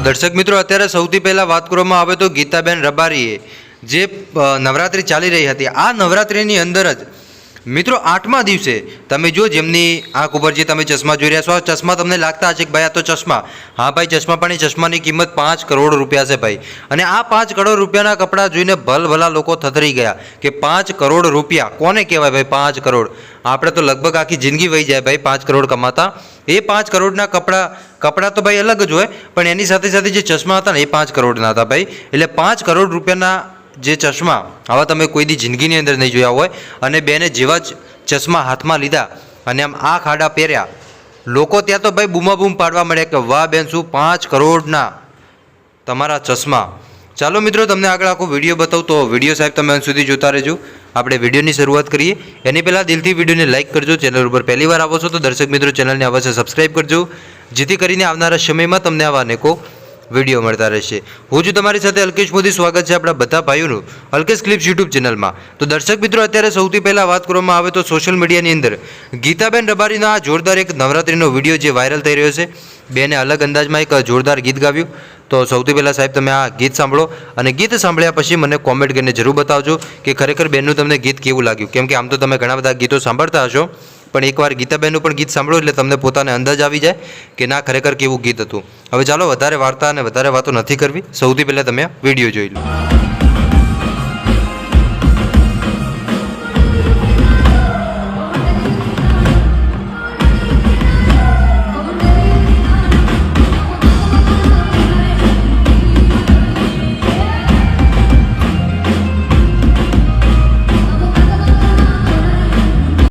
દર્શક મિત્રો, અત્યારે સૌથી પહેલાં વાત કરવામાં આવે તો ગીતાબેન રબારીએ જે નવરાત્રિ ચાલી રહી હતી, આ નવરાત્રિની અંદર જ મિત્રો, આઠમા દિવસે તમે જો જેમની આંખ ઉપર જે તમે ચશ્મા જોઈ રહ્યા છો, આ ચશ્મા તમને લાગતા હશે કે ભાઈ આ તો ચશ્મા. હા ભાઈ, ચશ્મા પણ એ ચશ્માની કિંમત પાંચ કરોડ રૂપિયા છે ભાઈ. અને આ પાંચ કરોડ રૂપિયાના કપડાં જોઈને ભલભલા લોકો થથરી ગયા કે પાંચ કરોડ રૂપિયા. કોને કહેવાય ભાઈ પાંચ કરોડ? આપણે તો લગભગ આખી જિંદગી વહી જાય ભાઈ પાંચ કરોડ કમાતા. એ પાંચ કરોડના કપડાં કપડાં તો ભાઈ અલગ જ હોય, પણ એની સાથે સાથે જે ચશ્મા હતા ને એ પાંચ કરોડના હતા ભાઈ. એટલે પાંચ કરોડ રૂપિયાના જે ચશ્મા આવા તમે કોઈ દી જિંદગીની અંદર નહીં જોયા હોય અને બેને જેવા જ ચશ્મા હાથમાં લીધા અને આમ આ ખાડા પહેર્યા, લોકો ત્યાં તો ભાઈ બૂમાબૂમ પાડવા મળ્યા કે, વાહ બેન, શું પાંચ કરોડના તમારા ચશ્મા? ચાલો મિત્રો, તમને આગળ આખો વીડિયો બતાવું. તો વીડિયો સાહેબ, તમે અંત સુધી જોતા રહેજો. આપણે વિડીયોની શરૂઆત કરીએ. એની પહેલાં દિલથી વિડીયોને લાઇક કરજો. ચેનલ ઉપર પહેલી વાર આવો છો તો દર્શક મિત્રો, ચેનલને અવશ્ય સબસ્ક્રાઈબ કરજો. જેથી કરીને આવનારા સમયમાં તમને આવા અનેકો વીડિયો મળતા રહેશે. હું છું તમારી સાથે અલ્કેશ મોદી. સ્વાગત છે આપણા બધા ભાઈઓનું અલ્કેશ ક્લિપ્સ યુટ્યુબ ચેનલમાં. તો દર્શક મિત્રો, અત્યારે સૌથી પહેલાં વાત કરવામાં આવે તો સોશિયલ મીડિયાની અંદર ગીતાબેન રબારીના જોરદાર એક નવરાત્રિનો વીડિયો જે વાયરલ થઈ રહ્યો છે બેને અલગ અંદાજમાં એક જોરદાર ગીત ગાવ્યું. તો સૌથી પહેલાં સાહેબ, તમે આ ગીત સાંભળો અને ગીત સાંભળ્યા પછી મને કોમેન્ટ કરીને જરૂર બતાવજો કે ખરેખર બેનનું તમને ગીત કેવું લાગ્યું. કેમ કે આમ તો તમે ઘણા બધા ગીતો સાંભળતા હશો. પણ એકવાર ગીતાબેનનું પણ ગીત સાંભળો એટલે તમને પોતાને અંદાજ આવી જાય કે ના, ખરેખર કેવું ગીત હતું. હવે ચાલો, વધારે વાર્તા અને વધારે વાતો નથી કરવી. સૌથી પહેલાં તમે વીડિયો જોઈ લો.